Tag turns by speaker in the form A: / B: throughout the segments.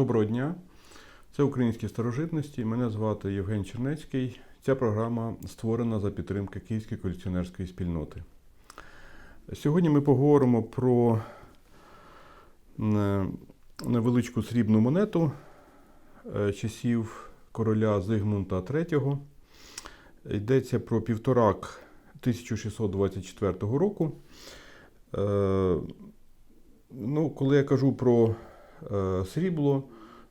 A: Доброго дня. Це українські старожитності. Мене звати Євген Чернецький. Ця програма створена за підтримки Київської колекціонерської спільноти. Сьогодні ми поговоримо про е, невеличку срібну монету е, часів короля Зигмунта III. Йдеться про півторак 1624 року. Е, Ну, коли я кажу про срібло,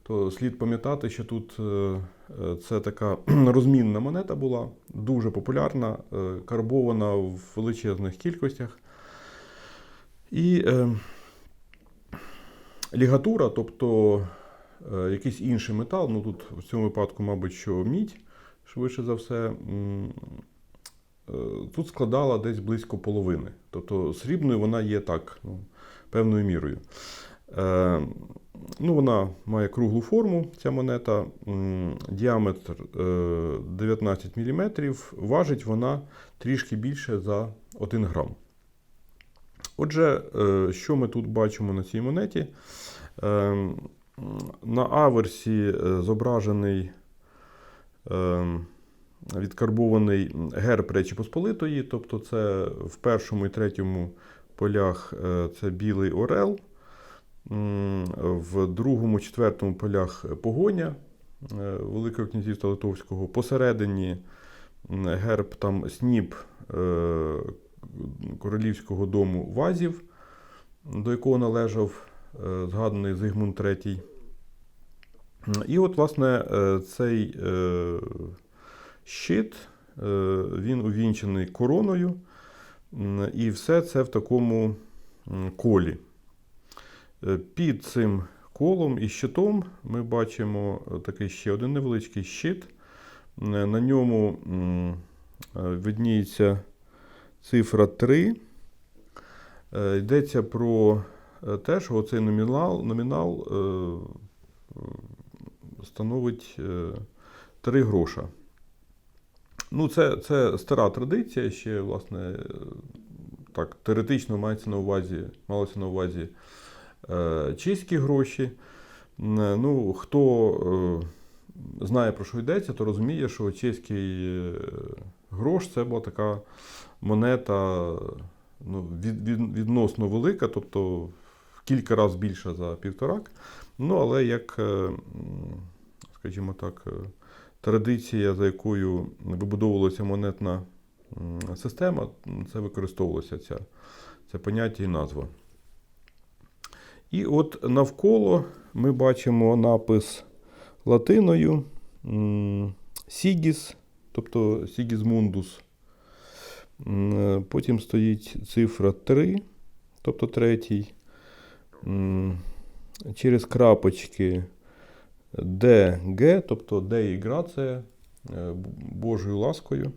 A: то слід пам'ятати, що тут е, е, це така розмінна монета була, дуже популярна, е, карбована в величезних кількостях. І е, лігатура, тобто е, якийсь інший метал, ну тут в цьому випадку, мабуть, що мідь, швидше за все, е, тут складала десь близько половини. Тобто срібною вона є так, ну, певною мірою. Е, ну, вона має круглу форму, ця монета, діаметр е, 19 мм, важить вона трішки більше за 1 грам. Отже, е, що ми тут бачимо на цій монеті? Е, на аверсі е, зображений е, відкарбований герб Речі Посполитої, тобто це в першому і третьому полях е, це білий орел, в другому, четвертому полях погоня е, Великого князівства Литовського. Посередині герб там сніп е, королівського дому вазів, до якого належав е, згаданий Зигмунд III. І от, власне, цей щит, він увінчений короною. І все це в такому колі. Е, Під цим колом і щитом ми бачимо е, такий ще один невеличкий щит. На ньому е, видніється цифра 3. Е, Йдеться про е, те, що оцей номінал, номінал е, е, становить е, 3 гроша. Ну, це, це стара традиція, ще, власне, е, так, теоретично мається на увазі, малося на увазі е, чеські гроші. Е, Ну, хто е, знає, про що йдеться, то розуміє, що чеський е, грош це була така монета ну, від, від, відносно велика, тобто в кілька разів більша за півторак. Ну, але як, е, скажімо так, е, традиція, за якою вибудовувалася монетна система, це використовувалося ця, це поняття і назва. І от навколо ми бачимо напис латиною Сігіс, тобто Сігізмундус. Е, Потім стоїть цифра 3, тобто третій. Через крапочки ДГ, тобто Деї Грація, е, Божою ласкою.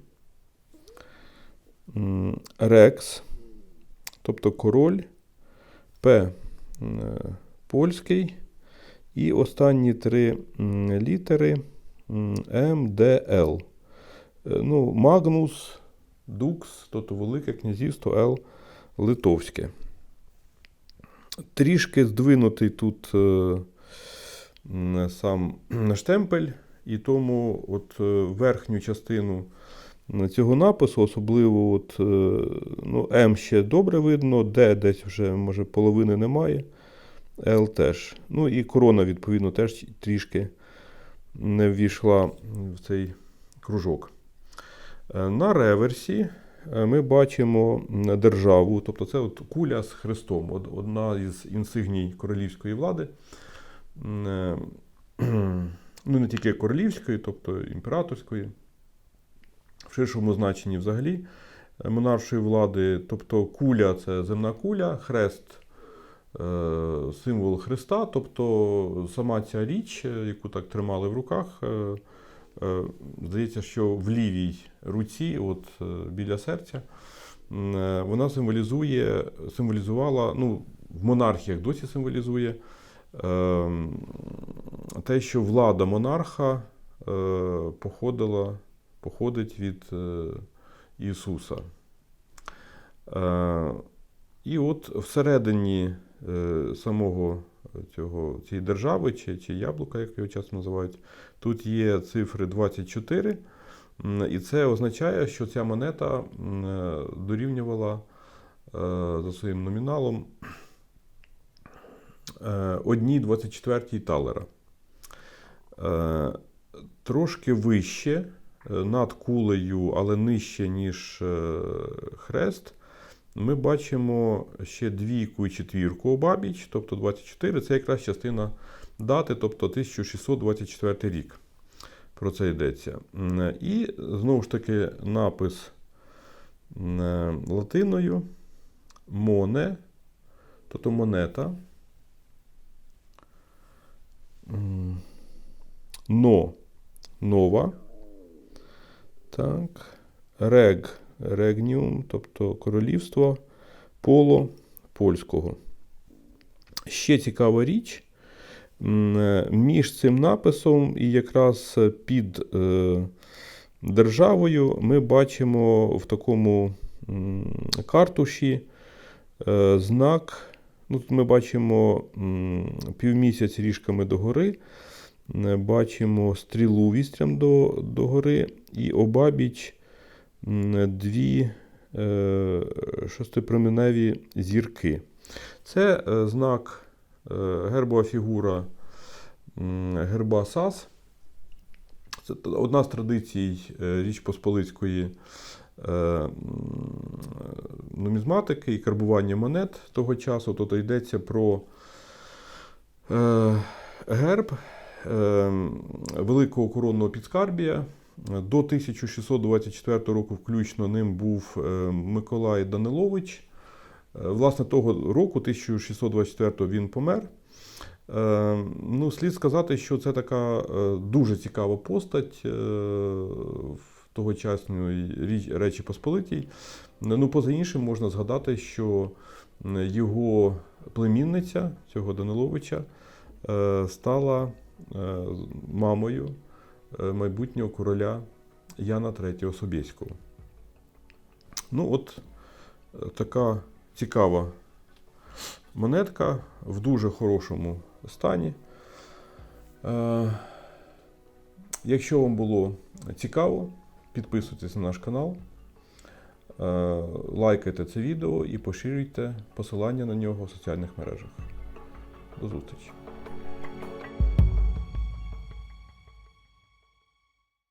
A: Рекс, тобто король, П польський. І останні три літери МДЛ. Е, Ну, Магнус, Дукс, тобто Велике князівство Л Литовське. Трішки здвинутий тут е, сам штемпель, і тому от е, верхню частину цього напису, особливо от, е, ну, М ще добре видно, Д десь вже, може, половини немає, Л теж. Ну і корона, відповідно, теж трішки не ввійшла в цей кружок. Е, На реверсі е, ми бачимо державу, тобто це от куля з хрестом, одна із інсигній королівської влади. Ну, не тільки королівської, тобто імператорської, в ширшому значенні взагалі е, монаршої влади. Тобто куля це земна куля, хрест е, символ Христа, тобто сама ця річ, е, яку так тримали в руках, здається, що в лівій руці, от біля серця, вона символізує, символізувала, ну, в монархіях досі символізує те, що влада монарха походила, походить від е, Ісуса. Е, І от всередині е, самого цього, цієї держави, чи, чи яблука, як його часто називають. Тут є цифри 24. І це означає, що ця монета дорівнювала за своїм номіналом одній 24 талера. Трошки вище, над кулею, але нижче, ніж е, хрест. Ми бачимо ще двійку і четвірку обабіч, тобто 24. Це якраз частина дати, тобто 1624 рік. Про це йдеться. І знову ж таки напис е, латиною моне, тобто монета. Но нова. Так. Рег, регніум, тобто королівство поло польського. Ще цікава річ. е, Між цим написом і якраз під е, державою ми бачимо в такому картуші е, знак. Ну, тут ми бачимо півмісяць ріжками догори. Е, Бачимо стрілу вістрям до, до гори і обабіч дві е, шестипроміневі зірки. Це е, знак е, гербова фігура герба САС. Це одна з традицій е, Річ Посполицької нумізматики і карбування монет того часу. Тобто йдеться про герб великого коронного підскарбія. До 1624 року включно ним був е, Миколай Данилович. Е, Власне, того року, 1624 він помер. Е, Ну, слід сказати, що це така е, дуже цікава постать е, в тогочасної Речі Посполитій. Ну, поза іншим, можна згадати, що його племінниця цього Даниловича стала мамою е, майбутнього короля Яна III Собєського. Ну, от е, така цікава монетка в дуже хорошому стані. Е, Якщо вам було цікаво, підписуйтесь на наш канал, е, лайкайте це відео і поширюйте посилання на нього в соціальних мережах. До зустрічі!